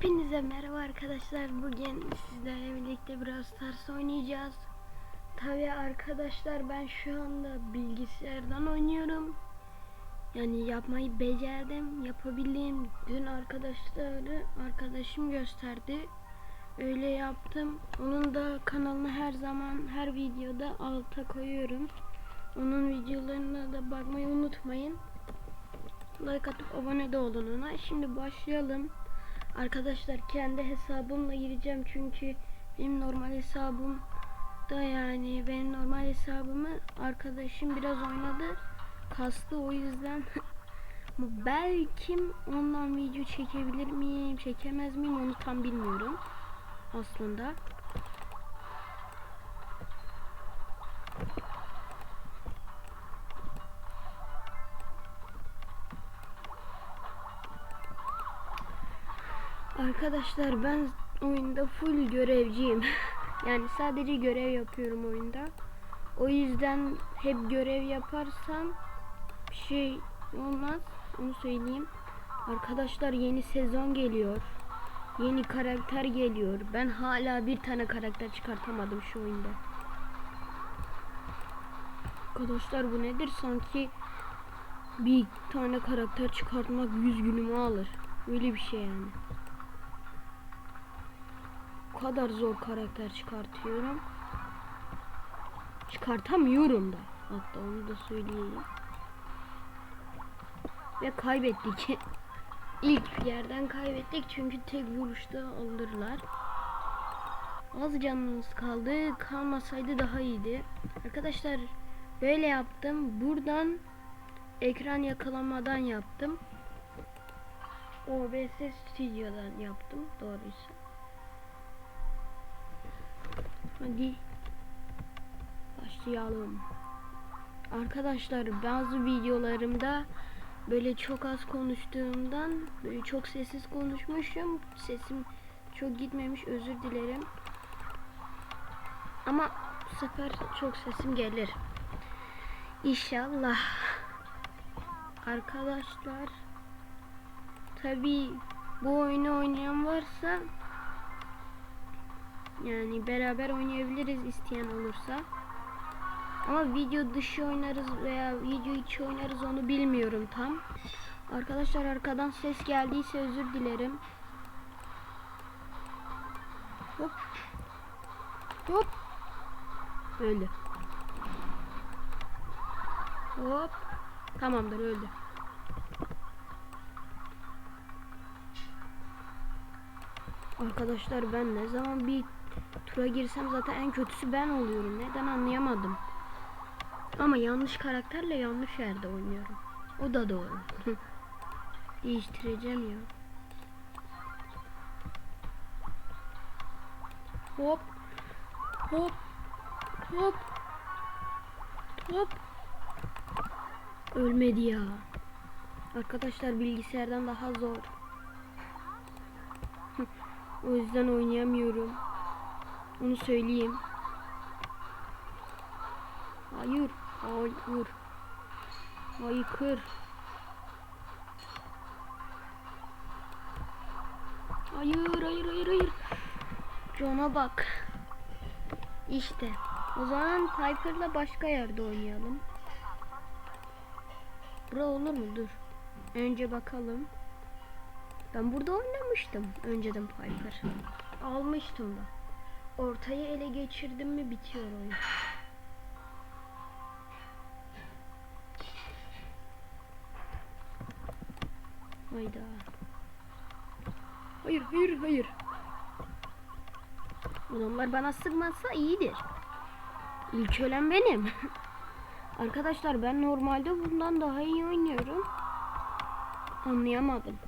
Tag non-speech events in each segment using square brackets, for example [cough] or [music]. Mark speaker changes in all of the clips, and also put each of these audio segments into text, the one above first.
Speaker 1: Hepinize merhaba arkadaşlar. Bugün sizlerle birlikte Brawl Stars oynayacağız. Tabi arkadaşlar ben şu anda bilgisayardan oynuyorum. Yani yapmayı becerdim, yapabildim. Dün arkadaşları arkadaşım gösterdi. Öyle yaptım. Onun da kanalını her zaman her videoda alta koyuyorum. Onun videolarına da bakmayı unutmayın. Like atıp abone de olun ona. Şimdi başlayalım. Arkadaşlar kendi hesabımla gireceğim çünkü benim normal hesabım da yani benim normal hesabımı arkadaşım biraz oynadı. Kastı o yüzden [laughs] belki ondan video çekebilir miyim, çekemez miyim onu tam bilmiyorum aslında. Arkadaşlar ben oyunda full görevciyim. [laughs] yani sadece görev yapıyorum oyunda. O yüzden hep görev yaparsam bir şey olmaz. Onu söyleyeyim. Arkadaşlar yeni sezon geliyor. Yeni karakter geliyor. Ben hala bir tane karakter çıkartamadım şu oyunda. Arkadaşlar bu nedir? Sanki bir tane karakter çıkartmak 100 günümü alır. Öyle bir şey yani. Kadar zor karakter çıkartıyorum. Çıkartamıyorum da. Hatta onu da söyleyeyim. Ve kaybettik. [laughs] İlk yerden kaybettik çünkü tek vuruşta alırlar. Az canımız kaldı. Kalmasaydı daha iyiydi. Arkadaşlar böyle yaptım. Buradan ekran yakalamadan yaptım. OBS stüdyodan yaptım doğruysa. Hadi başlayalım. Arkadaşlar bazı videolarımda böyle çok az konuştuğumdan böyle çok sessiz konuşmuşum. Sesim çok gitmemiş özür dilerim. Ama bu sefer çok sesim gelir. İnşallah. Arkadaşlar tabi bu oyunu oynayan varsa yani beraber oynayabiliriz isteyen olursa. Ama video dışı oynarız veya video içi oynarız onu bilmiyorum tam. Arkadaşlar arkadan ses geldiyse özür dilerim. Hop. Hop. Öldü. Hop. Tamamdır öldü. Arkadaşlar ben ne zaman bir tura girsem zaten en kötüsü ben oluyorum. Neden anlayamadım. Ama yanlış karakterle yanlış yerde oynuyorum. O da doğru. [laughs] Değiştireceğim ya. Hop. Hop. Hop. Hop. Ölmedi ya. Arkadaşlar bilgisayardan daha zor. [laughs] o yüzden oynayamıyorum. Onu söyleyeyim. Hayır. Hayır. Hayır. Hayır, hayır, hayır, hayır. John'a bak. İşte. O zaman Piper'la başka yerde oynayalım. Bura olur mu? Dur. Önce bakalım. Ben burada oynamıştım. Önceden Piper. Almıştım da. Ortayı ele geçirdim mi bitiyor oyun. Hayda. Hayır, hayır, hayır. Adamlar bana sıkmazsa iyidir. İlk ölen benim. Arkadaşlar ben normalde bundan daha iyi oynuyorum. Anlayamadım.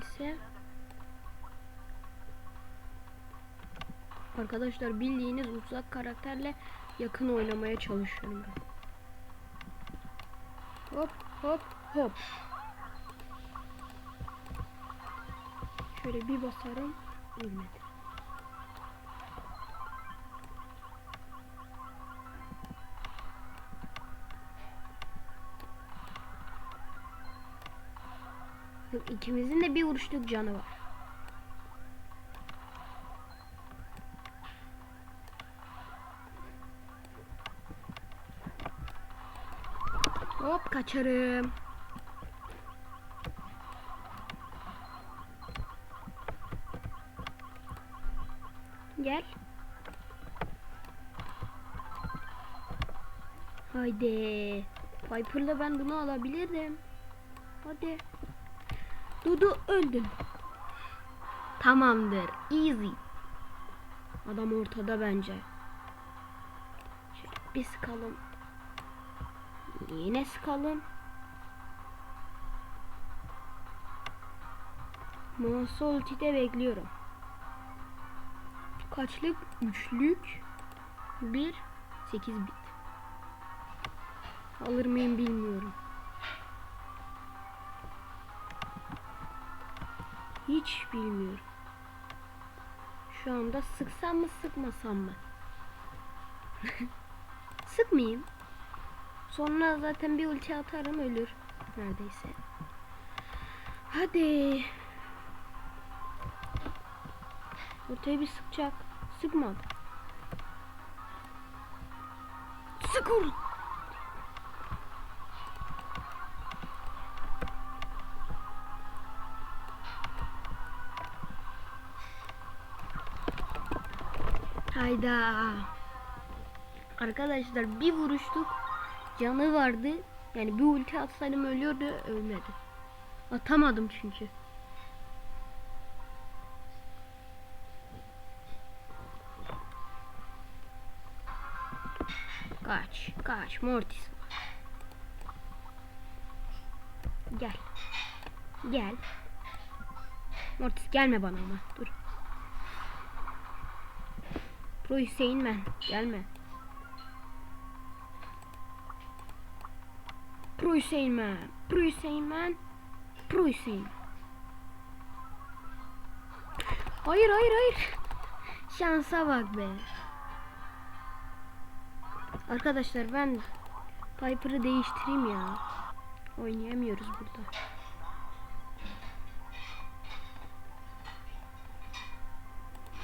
Speaker 1: Neyse. Arkadaşlar bildiğiniz uzak karakterle yakın oynamaya çalışıyorum ben. Hop hop hop. Şöyle bir basarım. Ölmedi. İkimizin de bir vuruşluk canı var. Hop kaçarım. Gel. Haydi. Piper'la ben bunu alabilirdim. Hadi. Dudu öldün. Tamamdır. Easy. Adam ortada bence. Şöyle bir sıkalım. Yine sıkalım. Monster ultide bekliyorum. Kaçlık? Üçlük. Bir. Sekiz bit. Alır mıyım bilmiyorum. Hiç bilmiyorum. Şu anda sıksam mı sıkmasam mı? [laughs] Sıkmayayım. Sonra zaten bir ulti atarım ölür. Neredeyse. Hadi. Ortaya bir sıkacak. Sıkmadı. Sık. Hayda. Arkadaşlar bir vuruştuk. Canı vardı. Yani bir ulti atsaydım ölüyordu. Ölmedi. Atamadım çünkü. Kaç, kaç, Mortis. Gel. Gel. Mortis gelme bana ama. Dur. Pro Hüseyin ben. Gelme. Pro Hüseyin ben. Pro Hüseyin ben. Pro Hüseyin. Hayır hayır hayır. Şansa bak be. Arkadaşlar ben Piper'ı değiştireyim ya. Oynayamıyoruz burada.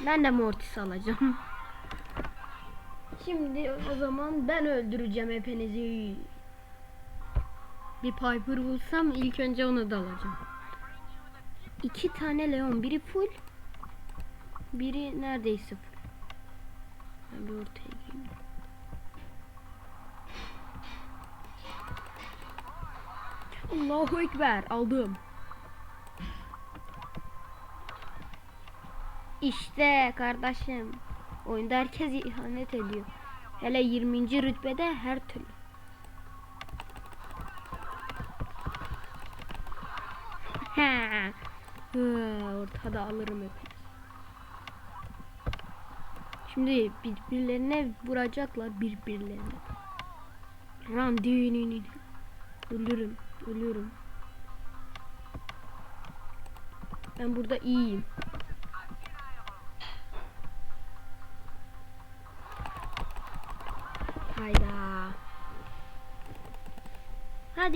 Speaker 1: Ben de Mortis alacağım. [laughs] Şimdi o zaman ben öldüreceğim hepinizi. Bir Piper bulsam ilk önce onu da alacağım. İki tane Leon. Biri full. Biri neredeyse full. Ben bir ortaya gireyim. Allahu Ekber. Aldım. İşte kardeşim. Oyunda herkes ihanet ediyor. Hele 20. rütbede her türlü. Ortada alırım hep. Şimdi birbirlerine vuracaklar birbirlerine. Ram düğününü. Ölürüm, ölürüm. Ben burada iyiyim.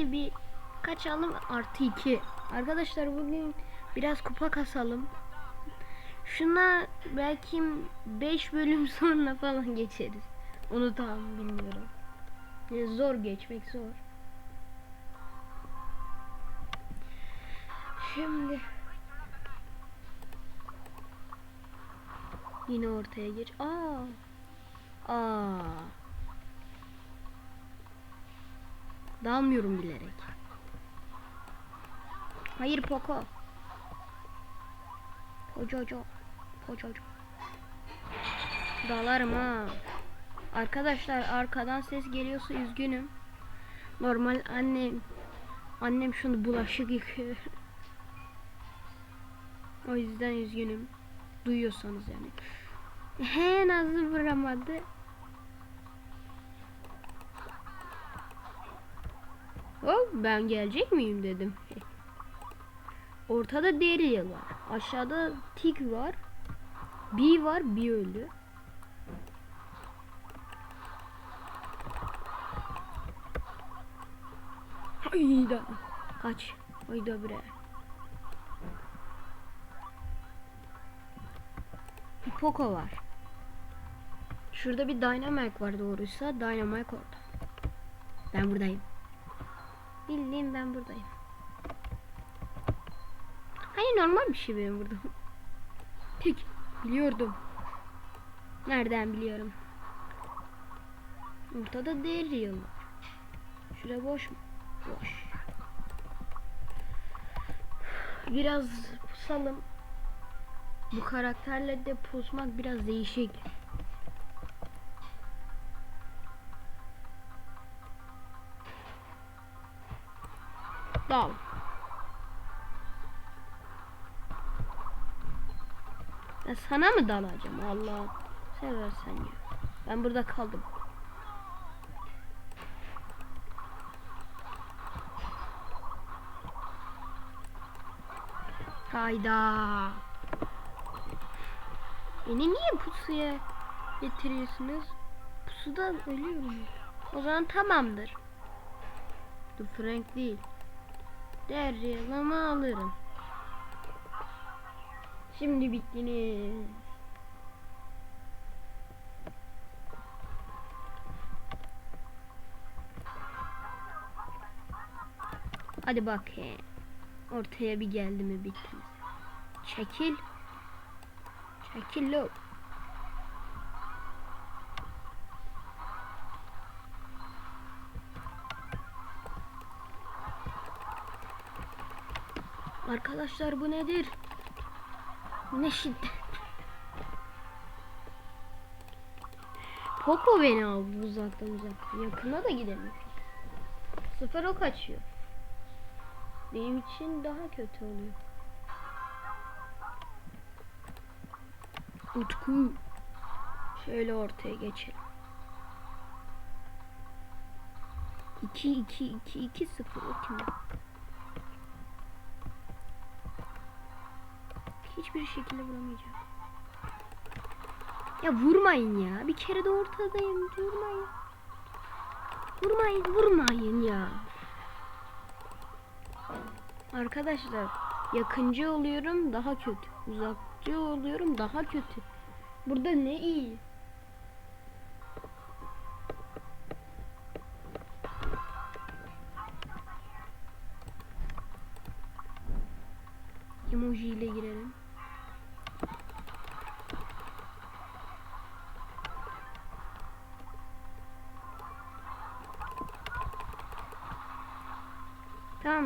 Speaker 1: Hadi bir kaçalım artı iki. Arkadaşlar bugün biraz kupa kasalım. Şuna belki 5 bölüm [laughs] sonra falan geçeriz. Onu tam bilmiyorum. Zor geçmek zor. Şimdi yine ortaya geç. Aa. Aa. Dalmıyorum bilerek. Hayır Poco. Pococo. Pococo. Dalarım ha. Arkadaşlar arkadan ses geliyorsa üzgünüm. Normal annem annem şunu bulaşık yıkıyor. [laughs] o yüzden üzgünüm. Duyuyorsanız yani. He nasıl vuramadı? ben gelecek miyim dedim. Ortada Daryl var. Aşağıda Tick var. B var, B öldü. Hayda. Kaç. Hayda bre. Bir Poco var. Şurada bir Dynamic var doğruysa. Dynamic orada. Ben buradayım. Bildiğim ben buradayım. Hani normal bir şey benim burada. [laughs] Tek biliyordum. Nereden biliyorum? Ortada Daryl var. Şurada boş mu? Boş. Biraz pusalım. Bu karakterle de pusmak biraz değişik. Dal. Ben sana mı dalacağım Allah seversen ya. Ben burada kaldım. Hayda. Beni niye pusuya getiriyorsunuz? Pusuda ölüyorum. O zaman tamamdır. Dur Frank değil. Deryalama alırım. Şimdi bittiniz. Hadi bakayım. Ortaya bir geldi mi bittiniz. Çekil. Çekil lo. Arkadaşlar bu nedir? Ne şiddet. Poco beni aldı uzaktan uzaktan. Yakına da gidemiyor. Sıfır o kaçıyor. Benim için daha kötü oluyor. Utku. Şöyle ortaya geçelim. 2 2 2 2 0 o? Hiçbir şekilde vuramayacağım. Ya vurmayın ya. Bir kere de ortadayım. Vurmayın. Vurmayın, vurmayın ya. Arkadaşlar yakıncı oluyorum daha kötü. Uzakçı oluyorum daha kötü. Burada ne iyi?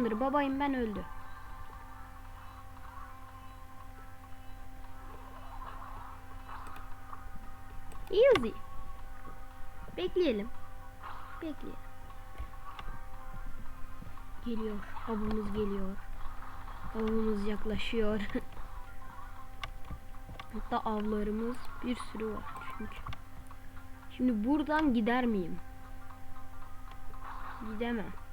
Speaker 1: Tamamdır babayım ben öldü. Easy. Bekleyelim. Bekleyelim. Geliyor. Avımız geliyor. Avımız yaklaşıyor. [laughs] Hatta avlarımız bir sürü var çünkü. Şimdi buradan gider miyim? Gidemem.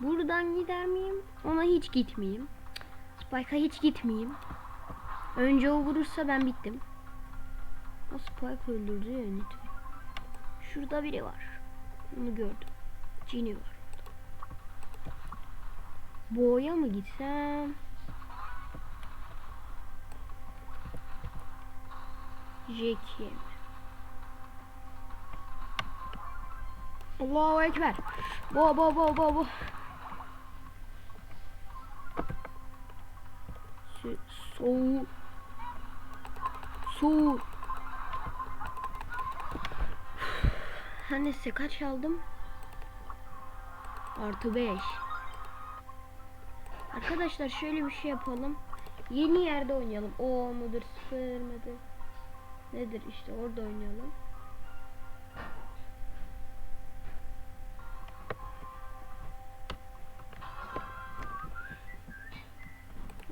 Speaker 1: Buradan gider miyim? Ona hiç gitmeyeyim. Spike'a hiç gitmeyeyim. Önce o vurursa ben bittim. O Spike öldürdü ya Nit'i. Şurada biri var. Onu gördüm. Cini var. Boğa'ya mı gitsem? Jack'e mi? Allahu Ekber. Bo bo bo bo bo. Su- Soğuk. Soğuk. Her neyse kaç aldım? Artı 5. Arkadaşlar şöyle bir şey yapalım. Yeni yerde oynayalım. O mudur sıfır mıdır? Nedir işte orada oynayalım.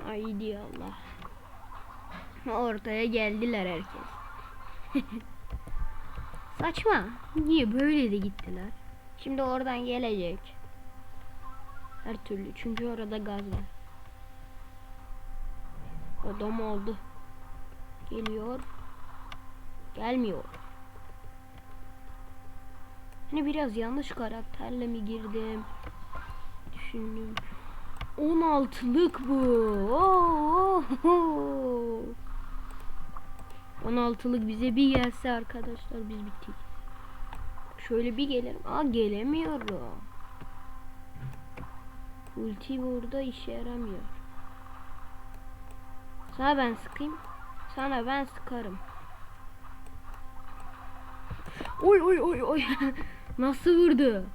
Speaker 1: Haydi Allah. Ortaya geldiler herkes. [laughs] Saçma. Niye böyle de gittiler? Şimdi oradan gelecek. Her türlü. Çünkü orada gaz var. Adam oldu. Geliyor. Gelmiyor. Hani biraz yanlış karakterle mi girdim? Düşündüm. 16'lık bu. Oo. 16'lık bize bir gelse arkadaşlar biz bittik. Şöyle bir gelirim. Aa gelemiyorum. Ulti burada işe yaramıyor. Sana ben sıkayım. Sana ben sıkarım. Oy oy oy oy. Nasıl vurdu?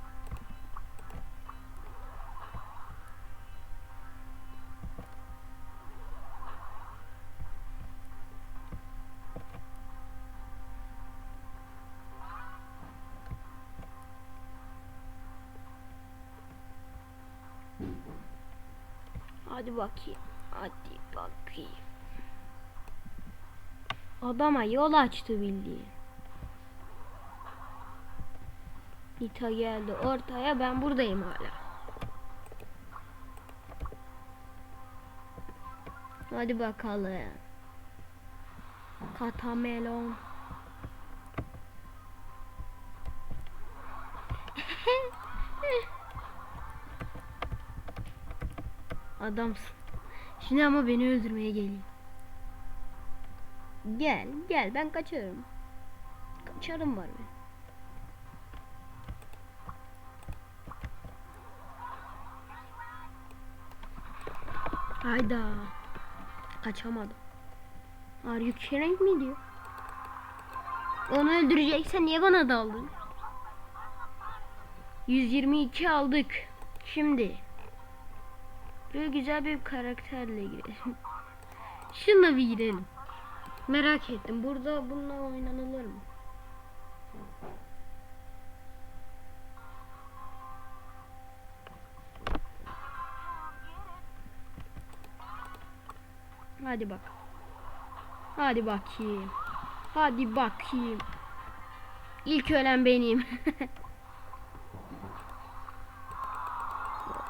Speaker 1: Hadi bakayım. Hadi bakayım. Adama yol açtı bildiğin. Nita geldi ortaya ben buradayım hala. Hadi bakalım. Katamelon. Adamsın. Şimdi ama beni öldürmeye geliyor. Gel gel ben kaçarım. Kaçarım var benim. Hayda. Kaçamadım. Are you kidding me diyor. Onu öldüreceksen niye bana daldın? 122 aldık. Şimdi. Böyle güzel bir karakterle girelim. Şununla bir girelim. Merak ettim. Burada bununla oynanılır mı? Hadi bak. Hadi bakayım. Hadi bakayım. İlk ölen benim. [laughs]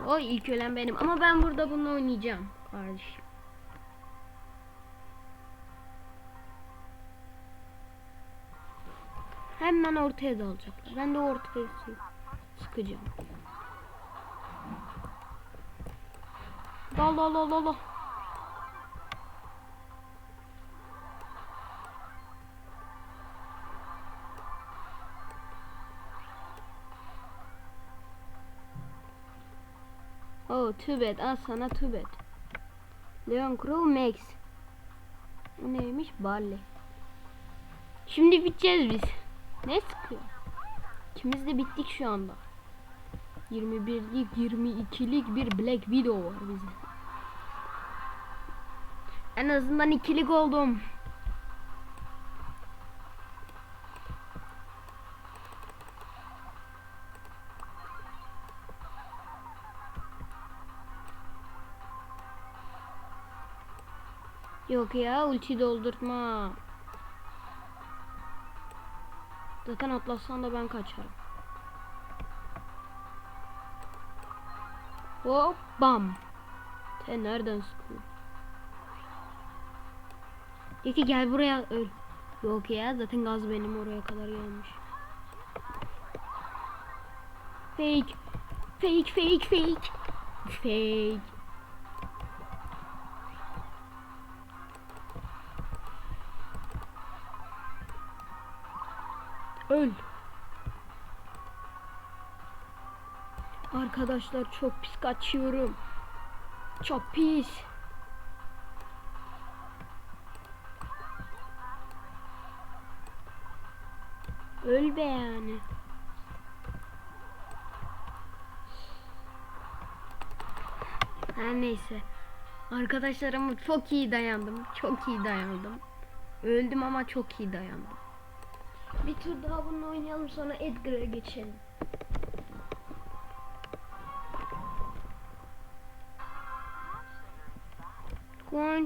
Speaker 1: o ilk ölen benim. Ama ben burada bunu oynayacağım kardeşim. Hemen ortaya dalacaklar. Ben de ortaya sı- sıkacağım. Dal dal dal dal Oh too bad. Al sana too bad. Leon Crow Max. Bu neymiş? Barley. Şimdi biteceğiz biz. Ne sıkıyor? İkimiz de bittik şu anda. 21'lik 22'lik bir Black Widow var bize. En azından ikilik oldum. Yok ya ulti doldurtma. Zaten atlasan da ben kaçarım. Hop bam. Sen nereden sıkıyorsun? İki gel buraya öl. Yok ya zaten gaz benim oraya kadar gelmiş. Fake. Fake fake fake. Fake. Arkadaşlar çok pis kaçıyorum. Çok pis. Öl be yani. Her neyse. Arkadaşlar ama çok iyi dayandım. Çok iyi dayandım. Öldüm ama çok iyi dayandım. Bir tur daha bununla oynayalım sonra Edgar'a geçelim.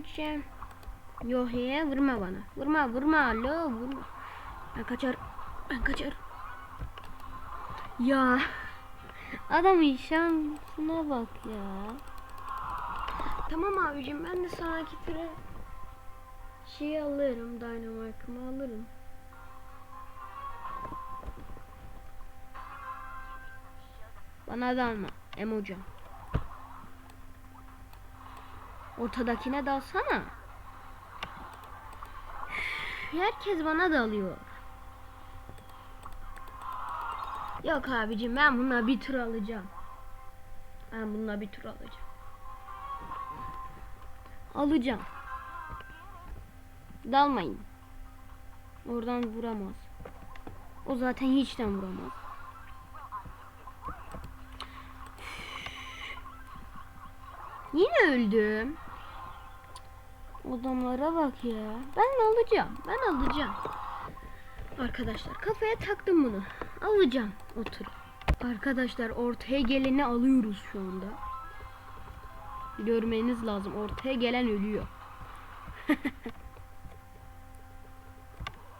Speaker 1: Konçem. Yok ya vurma bana. Vurma vurma alo vurma. Ben kaçar. Ben kaçar. Ya. Adamın şansına bak ya. Tamam abicim ben de sonraki tura şey alırım. Dynamite'ımı alırım. Bana dalma Emocan. Ortadakine dalsana. herkes bana dalıyor. Yok abicim ben bununla bir tur alacağım. Ben bununla bir tur alacağım. Alacağım. Dalmayın. Oradan vuramaz. O zaten hiçten vuramaz. Yine öldüm. Adamlara bak ya. Ben alacağım. Ben alacağım. Arkadaşlar kafaya taktım bunu. Alacağım o turu. Arkadaşlar ortaya geleni alıyoruz şu anda. Görmeniz lazım. Ortaya gelen ölüyor. [laughs]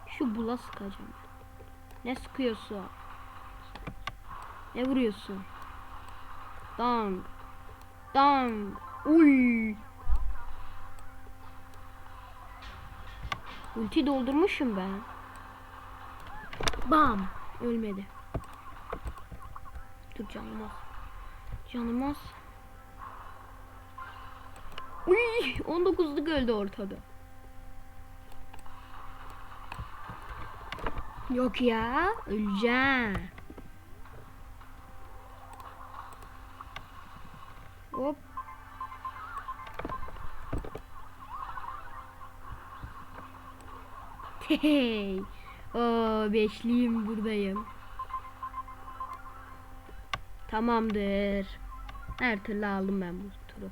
Speaker 1: Şu bula sıkacağım. Ne sıkıyorsun? Ne vuruyorsun? Dang. Dang. Uy. Ulti doldurmuşum ben. Bam. Ölmedi. Dur canım az. Canım az. Uy, 19'luk öldü ortada. Yok ya, öleceğim. Hop. Hey. Oo, beşliyim buradayım. Tamamdır. Her türlü aldım ben bu turu.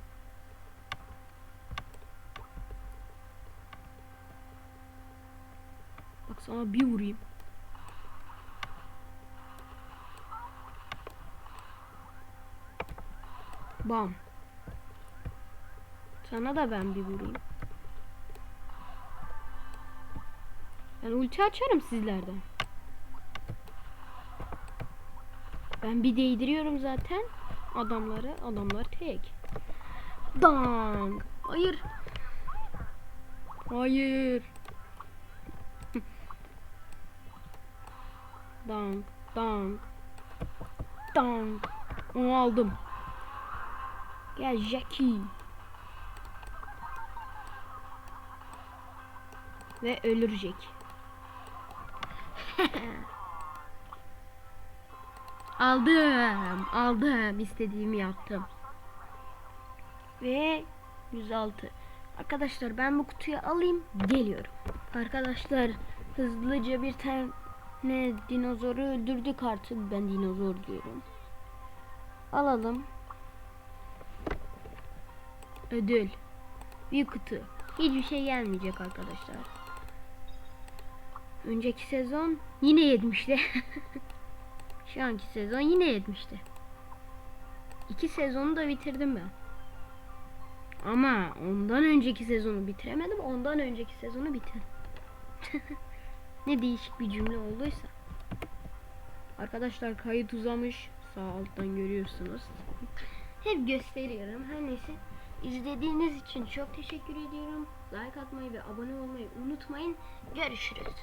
Speaker 1: Bak sana bir vurayım. Bam. Sana da ben bir vurayım. Ben ulti açarım sizlerden. Ben bir değdiriyorum zaten adamları. Adamlar tek. Dan. Hayır. Hayır. Dan. Dan. Dan. Onu aldım. Gel Jackie. Ve ölürecek. [laughs] aldım. Aldım. İstediğimi yaptım. Ve 106. Arkadaşlar ben bu kutuyu alayım. Geliyorum. Arkadaşlar hızlıca bir tane dinozoru öldürdük artık. Ben dinozor diyorum. Alalım. Ödül. Bir kutu. Hiçbir şey gelmeyecek arkadaşlar. Önceki sezon yine yetmişti. [laughs] Şu anki sezon yine yetmişti. İki sezonu da bitirdim ben. Ama ondan önceki sezonu bitiremedim. Ondan önceki sezonu bitirdim. [laughs] ne değişik bir cümle olduysa. Arkadaşlar kayıt uzamış. Sağ alttan görüyorsunuz. [laughs] Hep gösteriyorum. Her neyse. İzlediğiniz için çok teşekkür ediyorum. Like atmayı ve abone olmayı unutmayın. Görüşürüz.